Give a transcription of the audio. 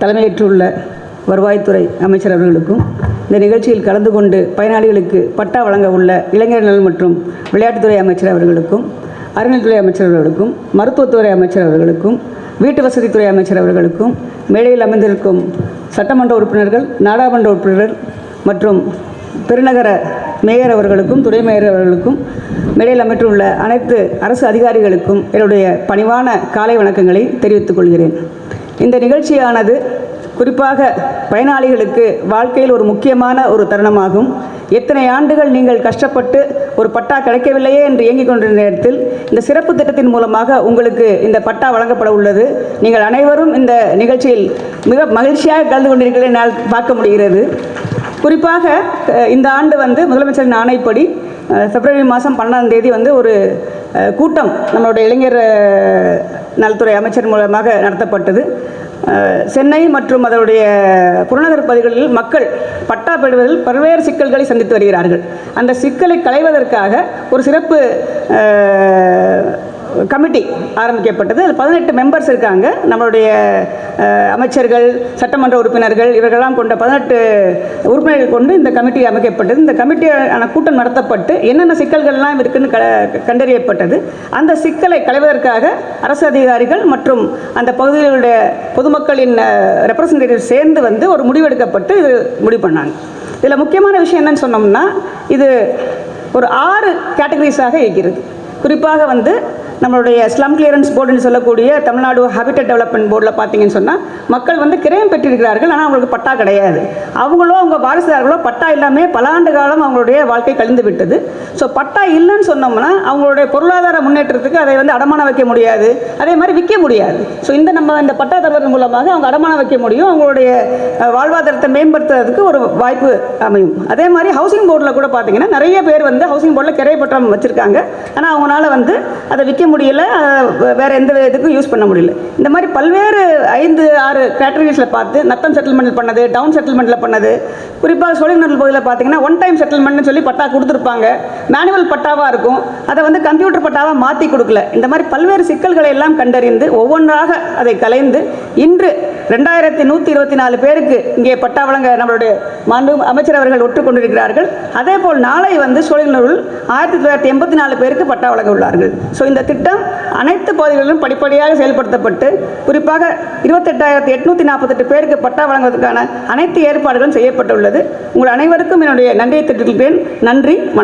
தலைமையேற்றுள்ள வருவாய்த்துறை அமைச்சர் அவர்களுக்கும் இந்த நிகழ்ச்சியில் கலந்து கொண்டு பயனாளிகளுக்கு பட்டா வழங்க உள்ள இளைஞர் நலன் மற்றும் விளையாட்டுத்துறை அமைச்சர் அவர்களுக்கும் அறநிலைத்துறை அமைச்சர் அவர்களுக்கும் மருத்துவத்துறை அமைச்சர் அவர்களுக்கும் வீட்டு வசதித்துறை அமைச்சர் அவர்களுக்கும் மேடையில் அமைந்திருக்கும் சட்டமன்ற உறுப்பினர்கள் நாடாளுமன்ற உறுப்பினர்கள் மற்றும் பெருநகர மேயர் அவர்களுக்கும் துணை மேயர் அவர்களுக்கும் மேடையில் அமைற்றுள்ள அனைத்து அரசு அதிகாரிகளுக்கும் என்னுடைய பணிவான காலை வணக்கங்களை தெரிவித்துக் கொள்கிறேன். இந்த நிகழ்ச்சியானது குறிப்பாக பயனாளிகளுக்கு வாழ்க்கையில் ஒரு முக்கியமான ஒரு தருணமாகும். எத்தனை ஆண்டுகள் நீங்கள் கஷ்டப்பட்டு ஒரு பட்டா கிடைக்கவில்லையே என்று இயங்கிக் கொண்டிருந்த நேரத்தில் இந்த சிறப்பு திட்டத்தின் மூலமாக உங்களுக்கு இந்த பட்டா வழங்கப்பட உள்ளது. நீங்கள் அனைவரும் இந்த நிகழ்ச்சியில் மிக மகிழ்ச்சியாக கலந்து கொண்டிருக்கிறதை என்னால் பார்க்க முடிகிறது. குறிப்பாக இந்த ஆண்டு வந்து முதலமைச்சரின் ஆணைப்படி பிப்ரவரி மாதம் பன்னெண்டாம் தேதி வந்து ஒரு கூட்டம் நம்மளுடைய இளைஞர் நலத்துறை அமைச்சர் மூலமாக நடத்தப்பட்டது. சென்னை மற்றும் அதனுடைய புறநகர் பகுதிகளில் மக்கள் பட்டா பெறுவதில் பல்வேறு சிக்கல்களை சந்தித்து வருகிறார்கள். அந்த சிக்கலை களைவதற்காக ஒரு சிறப்பு கமிட்டி ஆரம்பிக்கப்பட்டது. அது பதினெட்டு மெம்பர்ஸ் இருக்காங்க. நம்மளுடைய அமைச்சர்கள் சட்டமன்ற உறுப்பினர்கள் இவர்களெல்லாம் கொண்ட பதினெட்டு உறுப்பினர்கள் கொண்டு இந்த கமிட்டி அமைக்கப்பட்டது. இந்த கமிட்டியான கூட்டம் நடத்தப்பட்டு என்னென்ன சிக்கல்கள்லாம் இருக்குன்னு க கண்டறியப்பட்டது. அந்த சிக்கலை களைவதற்காக அரசு அதிகாரிகள் மற்றும் அந்த பகுதிகளுடைய பொதுமக்களின் ரெப்ரசன்டேட்டிவ் சேர்ந்து வந்து ஒரு முடிவெடுக்கப்பட்டு இது முடிவு பண்ணாங்க. இதில் முக்கியமான விஷயம் என்னன்னு சொன்னோம்னா இது ஒரு ஆறு கேட்டகரிஸாக இருக்கிறது. குறிப்பாக வந்து நம்மளுடைய ஸ்லம் கிளியரன்ஸ் போர்டுன்னு சொல்லக்கூடிய தமிழ்நாடு ஹாபிட்டட் டெவலப்மெண்ட் போர்டில் பார்த்தீங்கன்னு சொன்னால் மக்கள் வந்து கிரயம் பெற்றிருக்கிறார்கள் ஆனால் அவங்களுக்கு பட்டா கிடையாது. அவங்களோ அவங்க வாரிசுதார்களோ பட்டா இல்லாமல் பல ஆண்டு காலம் அவங்களுடைய வாழ்க்கை கழிந்து விட்டது. ஸோ பட்டா இல்லைன்னு சொன்னோம்னா அவங்களுடைய பொருளாதார முன்னேற்றத்துக்கு அதை வந்து அடமானம் வைக்க முடியாது. அதே மாதிரி விற்க முடியாது. ஸோ இந்த நம்ம இந்த பட்டா தருவதன் மூலமாக அவங்க அடமானம் வைக்க முடியும். அவங்களுடைய வாழ்வாதாரத்தை மேம்படுத்துறதுக்கு ஒரு வாய்ப்பு அமையும். அதே மாதிரி ஹவுசிங் போர்டில் கூட பார்த்தீங்கன்னா நிறைய பேர் வந்து ஹவுசிங் போர்டில் கிரை வச்சுருக்காங்க. ஆனால் அவங்களால வந்து அதை விற்க முடியல வேறு எந்த இதுக்கும் யூஸ் பண்ண முடியல. இந்த மாதிரி பல்வேறு ஐந்து ஆறு கேட்டகரிஸில் பார்த்து நத்தம் செட்டில்மெண்ட் பண்ணது டவுன் செட்டில்மெண்ட்டில் பண்ணது குறிப்பாக சோழிங்கநல்லூர் பகுதியில் பார்த்தீங்கன்னா ஒன் டைம் செட்டில்மெண்ட்னு சொல்லி பட்டா கொடுத்துருப்பாங்க. மேனுவல் பட்டாவாக இருக்கும். அதை வந்து கம்ப்யூட்டர் பட்டாவாக மாற்றி கொடுக்கல. இந்த மாதிரி பல்வேறு சிக்கல்களை எல்லாம் கண்டறிந்து ஒவ்வொன்றாக அதை கலைந்து இன்று ரெண்டாயிரத்தி நூற்றி இருபத்தி நாலு பேருக்கு இங்கே பட்டா வழங்க நம்மளுடைய மாண்பு அமைச்சர் அவர்கள் ஒற்றுக்கொண்டிருக்கிறார்கள் அதே போல் நாளை வந்து சோழிங்கநல்லூரில் ஆயிரத்தி தொள்ளாயிரத்தி எண்பத்தி நாலு பேருக்கு பட்டா வழங்க உள்ளார்கள். ஸோ இந்த திட்டம் அனைத்து பகுதிகளிலும் படிப்படியாக செயல்படுத்தப்பட்டு குறிப்பாக இருபத்தெட்டாயிரத்தி எட்நூற்றி நாற்பத்தெட்டு பேருக்கு பட்டா வழங்குவதற்கான அனைத்து ஏற்பாடுகளும் செய்யப்பட்டுள்ளது. உங்கள் அனைவருக்கும் என்னுடைய நன்றியை தெரிவிக்கிறேன் நன்றி வணக்கம்.